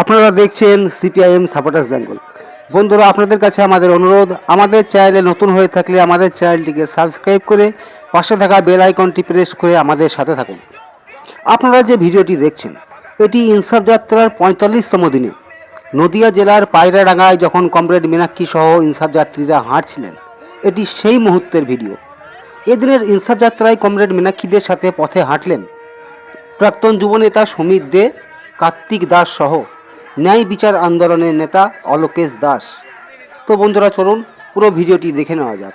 আপনারা দেখছেন CPIM supporters Bengal. বন্ধুরা, আপনাদের কাছে আমাদের অনুরোধ, আমাদের চ্যানেলে নতুন হয়ে থাকলে আমাদের চ্যানেলটিকে সাবস্ক্রাইব করে পাশে থাকা বেল আইকনটি প্রেস করে আমাদের সাথে থাকুন। আপনারা যে ভিডিওটি দেখছেন, এটি ইনসাফ যাত্রার পঁয়তাল্লিশতম দিনে। নদিয়া জেলার পায়রাডাঙ্গায় যখন কমরেড মীনাক্ষী সহ ইনসাফ যাত্রীরা হাঁটছিলেন, এটি সেই মুহূর্তের ভিডিও। এদিনের ইনসাফ যাত্রায় কমরেড মীনাক্ষীদের সাথে পথে হাঁটলেন প্রাক্তন যুবনেতা সমীর দে, কার্তিক দাস সহ ন্যায় বিচার আন্দোলনের নেতা অলোকেশ দাস। তো বন্ধুরা চলুন পুরো ভিডিওটি দেখে নেওয়া যাক।